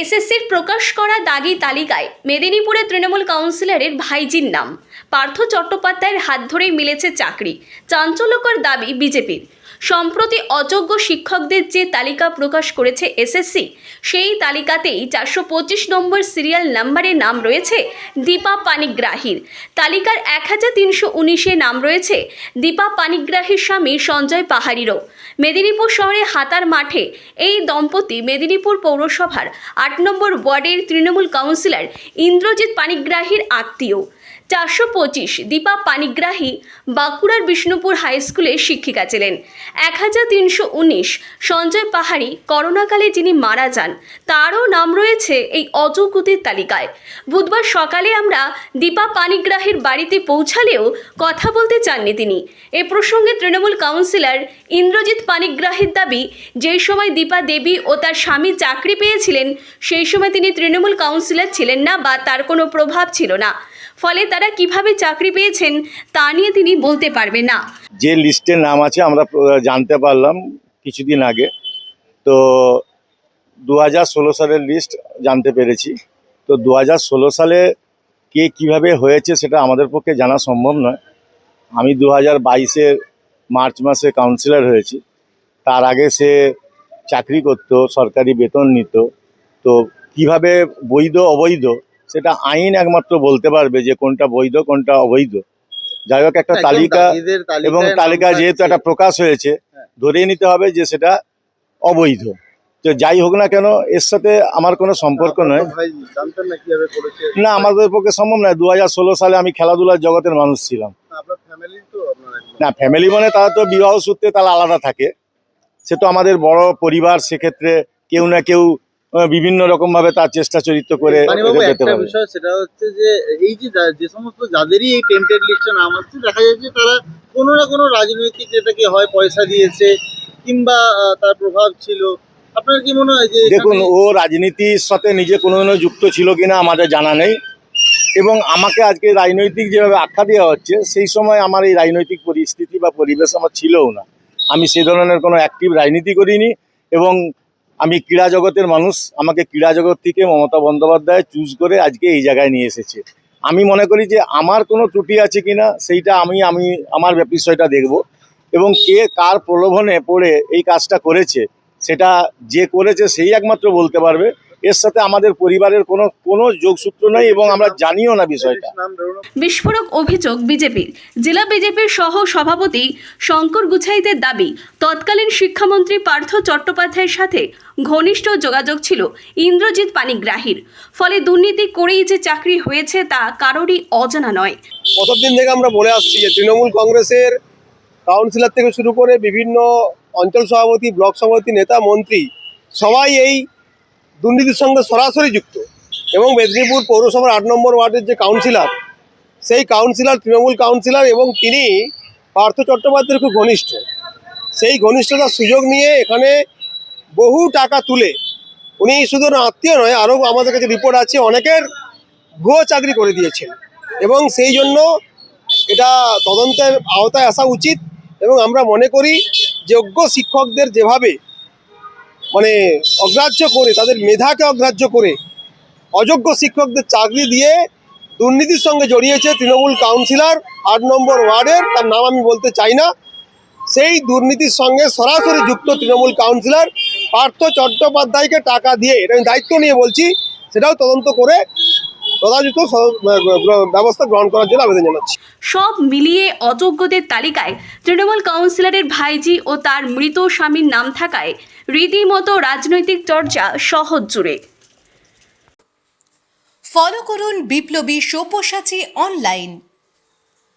এসএসসির প্রকাশ করা দাগি তালিকায় মেদিনীপুরে তৃণমূল কাউন্সিলরের ভাইজির নাম। পার্থ চট্টোপাধ্যায়ের হাত ধরেই মিলেছে চাকরি। চাঞ্চল্যকর দাবি বিজেপির। সম্প্রতি অযোগ্য শিক্ষকদের যে তালিকা প্রকাশ করেছে এসএসসি, সেই তালিকাতেই চারশো পঁচিশ নম্বর সিরিয়াল নাম্বারে নাম রয়েছে দীপা পানিগ্রাহীর। তালিকার এক হাজার তিনশো উনিশে নাম রয়েছে দীপা পানিগ্রাহীর স্বামী সঞ্জয় পাহাড়িরও। মেদিনীপুর শহরে হাতার মাঠে এই দম্পতি মেদিনীপুর পৌরসভার আট নম্বর ওয়ার্ডের তৃণমূল কাউন্সিলর ইন্দ্রজিৎ পানিগ্রাহীর আত্মীয়। চারশো পঁচিশ দীপা পানিগ্রাহী বাঁকুড়ার বিষ্ণুপুর হাই স্কুলের শিক্ষিকা ছিলেন। এক হাজার তিনশো উনিশ সঞ্জয় পাহাড়ি করোনাকালে যিনি মারা যান, তারও নাম রয়েছে এই অযোগ্যদের তালিকায়। বুধবার সকালে আমরা দীপা পানিগ্রাহীর বাড়িতে পৌঁছালেও কথা বলতে চাননি তিনি। এ প্রসঙ্গে তৃণমূল কাউন্সিলর ইন্দ্রজিৎ পানিগ্রাহীর দাবি যেই সময় দীপা দেবী ও তার স্বামী চাকরি পেয়েছিলেন, সেই সময় তিনি তৃণমূল কাউন্সিলর ছিলেন না বা তার কোনো প্রভাব ছিল না। ফলে তারা কীভাবে চাকরি পেয়েছেন তা নিয়ে তিনি বলতে পারবেন না। যে লিস্টে নাম আছে, আমরা জানতে পারলাম কিছুদিন আগে। তো দু হাজার ষোলো সালের লিস্ট জানতে পেরেছি। তো দু হাজার ষোলো সালে কে কীভাবে হয়েছে সেটা আমাদের পক্ষে জানা সম্ভব নয়। আমি দু হাজার বাইশের মার্চ মাসে কাউন্সিলর হয়েছি। তার আগে সে চাকরি করতো, সরকারি বেতন নিত। তো কীভাবে বৈধ, অবৈধ সেটা আইন একমাত্র বলতে পারবে যে কোনটা বৈধ কোনটা অবৈধ। যাই হোক একটা তালিকা এবং তালিকা যেহেতু একটা প্রকাশ হয়েছে হ্যাঁ। ধরেই নিতে হবে যে সেটা অবৈধ। তো যাই হোক না কেন এর সাথে আমার কোনো সম্পর্ক নয়। না আমাদের পক্ষে সম্ভব নয়। দু ষোলো সালে আমি খেলাধুলার জগতের মানুষ ছিলাম। না ফ্যামিলি মানে তারা তো বিবাহ সূত্রে তারা আলাদা থাকে। সে তো আমাদের বড় পরিবার সেক্ষেত্রে কেউ না কেউ বিভিন্ন রকম ভাবে তার চেষ্টা চরিত্র করে যেতে একটা পারে বিষয় সেটা হচ্ছে যে এই যে যে সমস্ত যাদেরই এই টেন্টেড লিস্টে নাম আসছে দেখা যাচ্ছে তারা কোনো না কোনো রাজনৈতিক নেতাকে হয় পয়সা দিয়েছে কিংবা তার প্রভাব ছিল। আপনার কি মনে হয় যে দেখুন ও রাজনীতির সাথে নিজে কোনোদিনও যুক্ত ছিল কিনা আমাদের জানা নেই। এবং আমাকে আজকে রাজনৈতিক যেভাবে আখ্যা দেওয়া হচ্ছে সেই সময় আমার এই রাজনৈতিক পরিস্থিতি বা পরিবেশ আমার ছিলও না। আমি সে ধরনের কোনো অ্যাক্টিভ রাজনীতি করিনি এবং আমি ক্রীড়া জগতের মানুষ, আমাকে ক্রীড়া জগৎ থেকে মমতা বন্দ্যোপাধ্যায় চুজ করে আজকে এই জায়গায় নিয়ে এসেছে। আমি মনে করি যে আমার কোনো ত্রুটি আছে কি না সেইটা আমি আমি আমার বিষয়টা দেখব এবং কে কার প্রলোভনে পড়ে এই কাজটা করেছে, সেটা যে করেছে সেই একমাত্র বলতে পারবে। এর সাথে আমাদের পরিবারের কোনো কোনো যোগসূত্র নেই এবং আমরা জানিও না বিষয়টা। বিস্ফোরক অভিযোগ বিজেপির জেলা বিজেপির সহ সভাপতি শঙ্কর গুছাইতের দাবি তৎকালীন শিক্ষামন্ত্রী পার্থ চট্টোপাধ্যায়ের সাথে ঘনিষ্ঠ যোগাযোগ ছিল ইন্দ্রজিৎ পানিগ্রাহীর। ফলে দুর্নীতি করেই যে চাকরি হয়েছে তা কারোরই অজানা নয়। প্রথম দিন থেকে আমরা বলে আসছি যে তৃণমূল কংগ্রেসের কাউন্সিলর থেকে শুরু করে বিভিন্ন অঞ্চল সভাপতি ব্লক সভাপতি নেতা মন্ত্রী সবাই এই দুর্নীতির সঙ্গে সরাসরি যুক্ত এবং মেদিনীপুর পৌরসভার আট নম্বর ওয়ার্ডের যে কাউন্সিলর সেই কাউন্সিলর তৃণমূল কাউন্সিলর এবং তিনি পার্থ চট্টোপাধ্যায়ের খুব ঘনিষ্ঠ। সেই ঘনিষ্ঠতার সুযোগ নিয়ে এখানে বহু টাকা তুলে উনি শুধু আত্মীয় নয়, আরও আমাদের কাছে রিপোর্ট আছে, অনেকের ভুয়ো চাকরি করে দিয়েছেন। এবং সেই জন্য এটা তদন্তের আওতায় আসা উচিত এবং আমরা মনে করি যোগ্য শিক্ষকদের যেভাবে মানে অগ্রাহ্য করে, তাদের মেধাকে অগ্রাহ্য করে অযোগ্য শিক্ষকদের চাকরি দিয়ে দুর্নীতির সঙ্গে জড়িয়েছে তৃণমূল কাউন্সিলর, আট নম্বর ওয়ার্ডের, তার নাম আমি বলতে চাই না। সেই দুর্নীতির সঙ্গে সরাসরি যুক্ত তৃণমূল কাউন্সিলর পার্থ চট্টোপাধ্যায়কে টাকা দিয়ে, এটা আমি দায়িত্ব নিয়ে বলছি, সেটাও তদন্ত করে যথাযথ ব্যবস্থা গ্রহণ করার জন্য আবেদন জানাচ্ছি। সব মিলিয়ে অযোগ্যদের তালিকায় তৃণমূল কাউন্সিলরের ভাইজি ও তার মৃত স্বামীর নাম থাকায় রীতিমতো রাজনৈতিক চর্চা সহজ জুড়ে ফলো করুন বিপ্লবী সব্যসাচী অনলাইন।